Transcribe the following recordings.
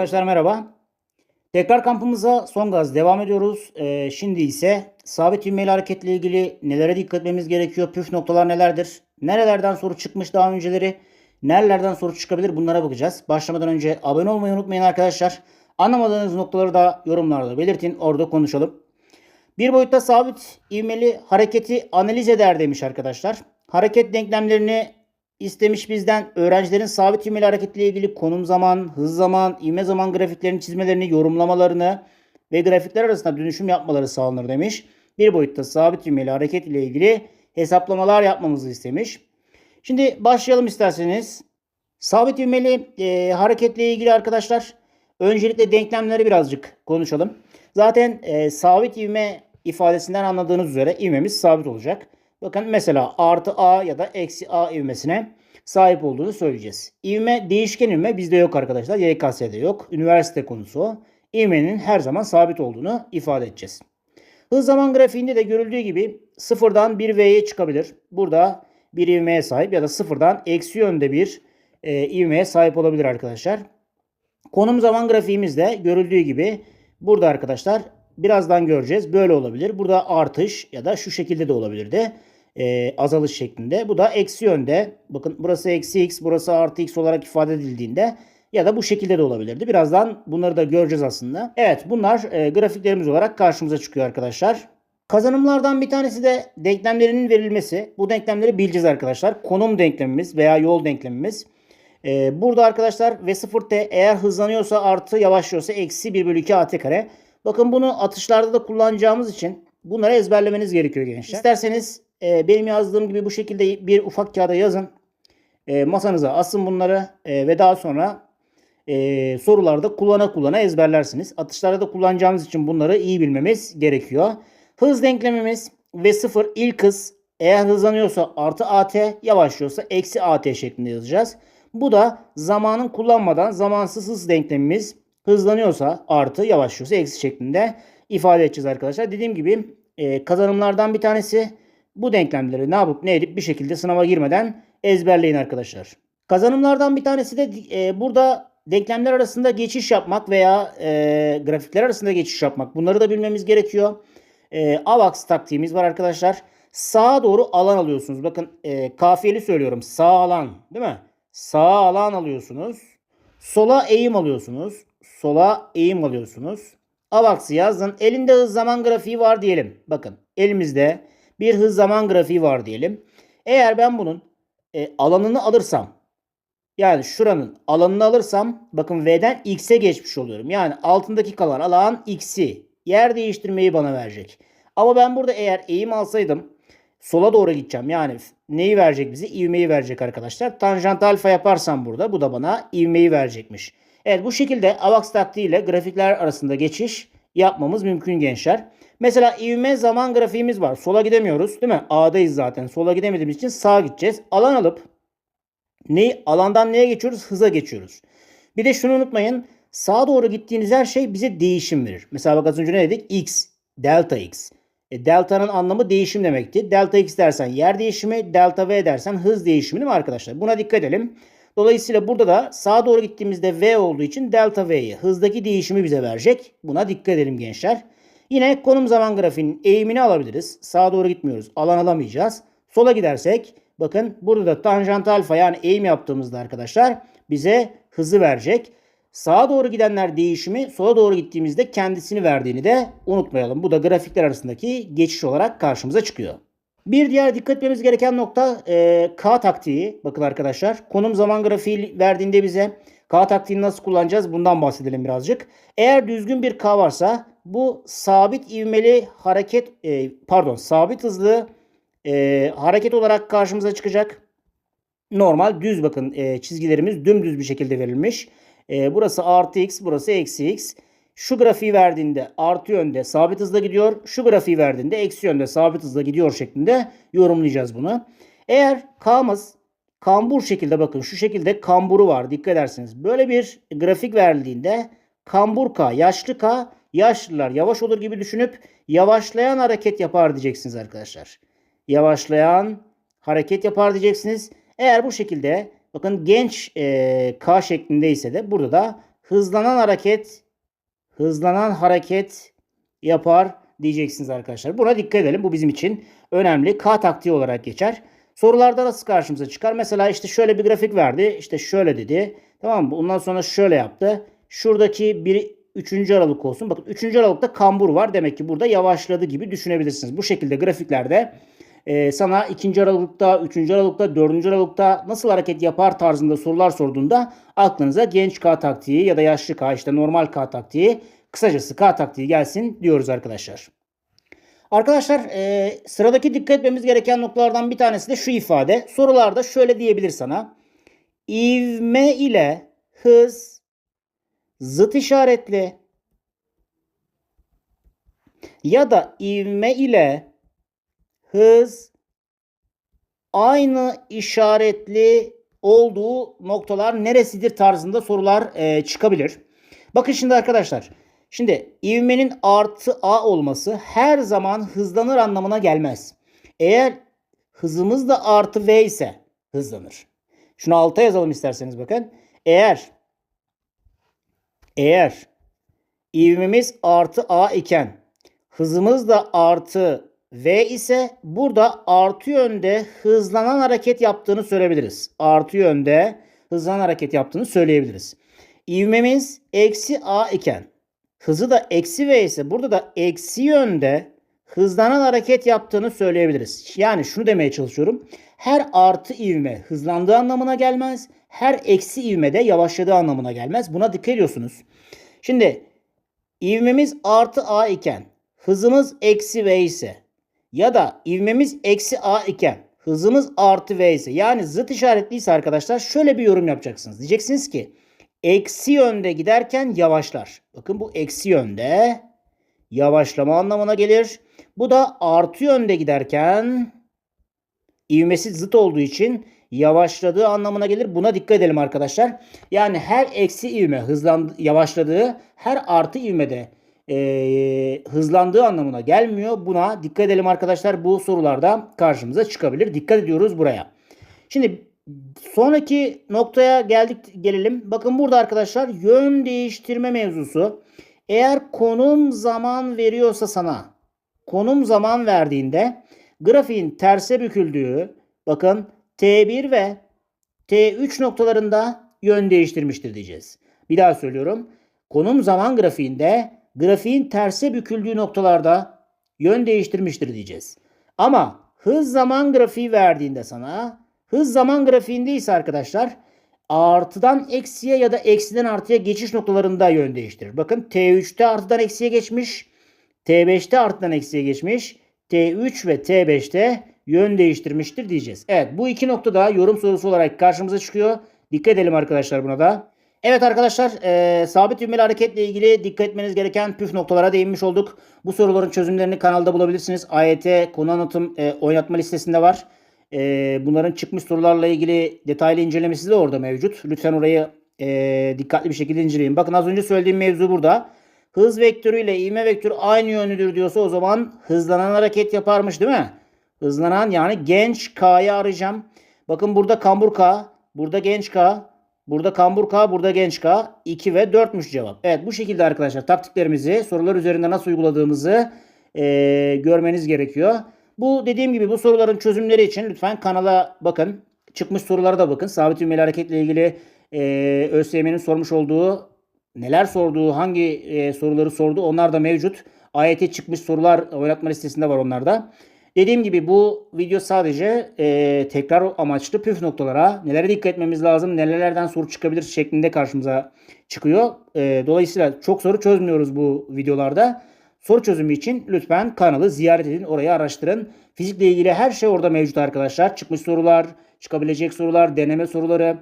Arkadaşlar merhaba. Tekrar kampımıza son gaz devam ediyoruz. Ee, şimdi ise sabit ivmeli hareketle ilgili nelere dikkat etmemiz gerekiyor? Püf noktalar nelerdir? Nerelerden soru çıkmış daha önceleri? Nerelerden soru çıkabilir? Bunlara bakacağız. Başlamadan önce abone olmayı unutmayın arkadaşlar. Anlamadığınız noktaları da yorumlarda belirtin. Orada konuşalım. Bir boyutta sabit ivmeli hareketi analiz eder demiş arkadaşlar. Hareket denklemlerini istemiş bizden öğrencilerin sabit ivmeli hareketle ilgili konum zaman, hız zaman, ivme zaman grafiklerini çizmelerini, yorumlamalarını ve grafikler arasında dönüşüm yapmaları sağlanır demiş. Bir boyutta sabit ivmeli hareket ile ilgili hesaplamalar yapmamızı istemiş. Şimdi başlayalım isterseniz. Sabit ivmeli e, hareketle ilgili arkadaşlar öncelikle denklemleri birazcık konuşalım. Zaten e, sabit ivme ifadesinden anladığınız üzere ivmemiz sabit olacak. Bakın mesela artı A ya da eksi A ivmesine sahip olduğunu söyleyeceğiz. İvme değişken ivme bizde yok arkadaşlar. YKS'de yok. Üniversite konusu o. İvmenin her zaman sabit olduğunu ifade edeceğiz. Hız zaman grafiğinde de görüldüğü gibi sıfırdan bir V'ye çıkabilir. Burada bir ivmeye sahip ya da sıfırdan eksi yönde bir e, ivmeye sahip olabilir arkadaşlar. Konum zaman grafiğimizde görüldüğü gibi burada arkadaşlar birazdan göreceğiz. Böyle olabilir. Burada artış ya da şu şekilde de olabilir de e, azalış şeklinde. Bu da eksi yönde. Bakın burası eksi x, burası artı x olarak ifade edildiğinde ya da bu şekilde de olabilirdi. Birazdan bunları da göreceğiz aslında. Evet bunlar e, grafiklerimiz olarak karşımıza çıkıyor arkadaşlar. Kazanımlardan bir tanesi de denklemlerinin verilmesi. Bu denklemleri bileceğiz arkadaşlar. Konum denklemimiz veya yol denklemimiz. Ee, burada arkadaşlar V0T eğer hızlanıyorsa artı yavaşlıyorsa eksi 1 bölü 2 AT kare. Bakın bunu atışlarda da kullanacağımız için bunları ezberlemeniz gerekiyor gençler. İsterseniz e, benim yazdığım gibi bu şekilde bir ufak kağıda yazın. E, masanıza asın bunları e, ve daha sonra e, sorularda kullana kullana ezberlersiniz. Atışlarda da kullanacağımız için bunları iyi bilmemiz gerekiyor. Hız denklemimiz V0 ilk hız eğer hızlanıyorsa artı AT yavaşlıyorsa eksi AT şeklinde yazacağız. Bu da zamanın kullanmadan zamansız hız denklemimiz hızlanıyorsa artı yavaşlıyorsa eksi şeklinde ifade edeceğiz arkadaşlar. Dediğim gibi e, kazanımlardan bir tanesi bu denklemleri ne yapıp ne edip bir şekilde sınava girmeden ezberleyin arkadaşlar. Kazanımlardan bir tanesi de e, burada denklemler arasında geçiş yapmak veya e, grafikler arasında geçiş yapmak. Bunları da bilmemiz gerekiyor. E, AVAX taktiğimiz var arkadaşlar. Sağa doğru alan alıyorsunuz. Bakın e, kafiyeli söylüyorum. Sağ alan değil mi? Sağa alan alıyorsunuz. Sola eğim alıyorsunuz. Sola eğim alıyorsunuz. AVAX'ı yazdın. Elinde hız zaman grafiği var diyelim. Bakın elimizde bir hız zaman grafiği var diyelim. Eğer ben bunun e, alanını alırsam yani şuranın alanını alırsam bakın V'den X'e geçmiş oluyorum. Yani altındaki kalan alan X'i yer değiştirmeyi bana verecek. Ama ben burada eğer eğim alsaydım sola doğru gideceğim. Yani neyi verecek bize? İvmeyi verecek arkadaşlar. Tanjant alfa yaparsam burada bu da bana ivmeyi verecekmiş. Evet bu şekilde AVAX taktiğiyle grafikler arasında geçiş yapmamız mümkün gençler. Mesela ivme zaman grafiğimiz var. Sola gidemiyoruz değil mi? A'dayız zaten. Sola gidemediğimiz için sağa gideceğiz. Alan alıp ne, alandan neye geçiyoruz? Hıza geçiyoruz. Bir de şunu unutmayın. Sağa doğru gittiğiniz her şey bize değişim verir. Mesela bak az önce ne dedik? X, delta X. E, delta'nın anlamı değişim demekti. Delta X dersen yer değişimi, delta V dersen hız değişimi değil mi arkadaşlar? Buna dikkat edelim. Dolayısıyla burada da sağa doğru gittiğimizde V olduğu için delta V'yi hızdaki değişimi bize verecek. Buna dikkat edelim gençler. Yine konum zaman grafiğinin eğimini alabiliriz. Sağa doğru gitmiyoruz. Alan alamayacağız. Sola gidersek bakın burada da tanjant alfa yani eğim yaptığımızda arkadaşlar bize hızı verecek. Sağa doğru gidenler değişimi, sola doğru gittiğimizde kendisini verdiğini de unutmayalım. Bu da grafikler arasındaki geçiş olarak karşımıza çıkıyor. Bir diğer dikkat etmemiz gereken nokta e, K taktiği. Bakın arkadaşlar konum zaman grafiği verdiğinde bize K taktiğini nasıl kullanacağız bundan bahsedelim birazcık. Eğer düzgün bir K varsa bu sabit ivmeli hareket e, pardon sabit hızlı e, hareket olarak karşımıza çıkacak. Normal düz bakın e, çizgilerimiz dümdüz bir şekilde verilmiş. E, burası artı x burası eksi x. Şu grafiği verdiğinde artı yönde sabit hızla gidiyor. Şu grafiği verdiğinde eksi yönde sabit hızla gidiyor şeklinde yorumlayacağız bunu. Eğer K'mız kambur şekilde bakın şu şekilde kamburu var dikkat ederseniz. Böyle bir grafik verildiğinde kambur K, yaşlı K, yaşlılar yavaş olur gibi düşünüp yavaşlayan hareket yapar diyeceksiniz arkadaşlar. Yavaşlayan hareket yapar diyeceksiniz. Eğer bu şekilde bakın genç e, K şeklindeyse de burada da hızlanan hareket hızlanan hareket yapar diyeceksiniz arkadaşlar. Buna dikkat edelim. Bu bizim için önemli. K taktiği olarak geçer. Sorularda nasıl karşımıza çıkar? Mesela işte şöyle bir grafik verdi. İşte şöyle dedi. Tamam mı? Ondan sonra şöyle yaptı. Şuradaki bir 3. aralık olsun. Bakın 3. aralıkta kambur var. Demek ki burada yavaşladı gibi düşünebilirsiniz. Bu şekilde grafiklerde e, sana 2. aralıkta, 3. aralıkta, 4. aralıkta nasıl hareket yapar tarzında sorular sorduğunda aklınıza genç K taktiği ya da yaşlı K işte normal K taktiği kısacası K taktiği gelsin diyoruz arkadaşlar. Arkadaşlar e, sıradaki dikkat etmemiz gereken noktalardan bir tanesi de şu ifade. Sorularda şöyle diyebilir sana. İvme ile hız zıt işaretli ya da ivme ile hız aynı işaretli olduğu noktalar neresidir tarzında sorular e, çıkabilir. Bakın şimdi arkadaşlar. Şimdi ivmenin artı a olması her zaman hızlanır anlamına gelmez. Eğer hızımız da artı v ise hızlanır. Şunu alta yazalım isterseniz bakın. Eğer eğer ivmemiz artı a iken hızımız da artı v ise burada artı yönde hızlanan hareket yaptığını söyleyebiliriz. Artı yönde hızlanan hareket yaptığını söyleyebiliriz. İvmemiz eksi a iken hızı da eksi v ise burada da eksi yönde hızlanan hareket yaptığını söyleyebiliriz. Yani şunu demeye çalışıyorum. Her artı ivme hızlandığı anlamına gelmez. Her eksi ivme de yavaşladığı anlamına gelmez. Buna dikkat ediyorsunuz. Şimdi ivmemiz artı a iken hızımız eksi v ise ya da ivmemiz eksi a iken hızımız artı v ise yani zıt işaretliyse arkadaşlar şöyle bir yorum yapacaksınız. Diyeceksiniz ki eksi yönde giderken yavaşlar. Bakın bu eksi yönde yavaşlama anlamına gelir. Bu da artı yönde giderken ivmesi zıt olduğu için yavaşladığı anlamına gelir. Buna dikkat edelim arkadaşlar. Yani her eksi ivme hızlandı, yavaşladığı her artı ivmede e, hızlandığı anlamına gelmiyor. Buna dikkat edelim arkadaşlar. Bu sorularda karşımıza çıkabilir. Dikkat ediyoruz buraya. Şimdi sonraki noktaya geldik gelelim. Bakın burada arkadaşlar yön değiştirme mevzusu. Eğer konum zaman veriyorsa sana konum zaman verdiğinde grafiğin terse büküldüğü bakın T1 ve T3 noktalarında yön değiştirmiştir diyeceğiz. Bir daha söylüyorum. Konum zaman grafiğinde grafiğin terse büküldüğü noktalarda yön değiştirmiştir diyeceğiz. Ama hız zaman grafiği verdiğinde sana hız zaman grafiğinde ise arkadaşlar artıdan eksiye ya da eksiden artıya geçiş noktalarında yön değiştirir. Bakın T3'te artıdan eksiye geçmiş. T5'te artıdan eksiye geçmiş. T3 ve T5'te yön değiştirmiştir diyeceğiz. Evet bu iki noktada yorum sorusu olarak karşımıza çıkıyor. Dikkat edelim arkadaşlar buna da. Evet arkadaşlar e, sabit ivmeli hareketle ilgili dikkat etmeniz gereken püf noktalara değinmiş olduk. Bu soruların çözümlerini kanalda bulabilirsiniz. AYT konu anlatım e, oynatma listesinde var. E, bunların çıkmış sorularla ilgili detaylı incelemesi de orada mevcut. Lütfen orayı e, dikkatli bir şekilde inceleyin. Bakın az önce söylediğim mevzu burada. Hız vektörü ile ivme vektörü aynı yönlüdür diyorsa o zaman hızlanan hareket yaparmış değil mi? Hızlanan yani genç K'yı arayacağım. Bakın burada kambur K, burada genç K, burada kambur K, burada genç K. 2 ve 4'müş cevap. Evet bu şekilde arkadaşlar taktiklerimizi sorular üzerinde nasıl uyguladığımızı e, görmeniz gerekiyor. Bu dediğim gibi bu soruların çözümleri için lütfen kanala bakın. Çıkmış sorulara da bakın. Sabit ivmeli hareketle ilgili e, ÖSYM'nin sormuş olduğu neler sorduğu, hangi e, soruları sordu onlar da mevcut. AYT çıkmış sorular oynatma listesinde var onlarda. Dediğim gibi bu video sadece e, tekrar amaçlı püf noktalara nelere dikkat etmemiz lazım, nelerden soru çıkabilir şeklinde karşımıza çıkıyor. E, dolayısıyla çok soru çözmüyoruz bu videolarda. Soru çözümü için lütfen kanalı ziyaret edin, orayı araştırın. Fizikle ilgili her şey orada mevcut arkadaşlar. Çıkmış sorular, çıkabilecek sorular, deneme soruları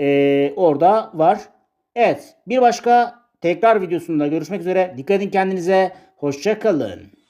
e, orada var. Evet bir başka tekrar videosunda görüşmek üzere. Dikkat edin kendinize. Hoşçakalın.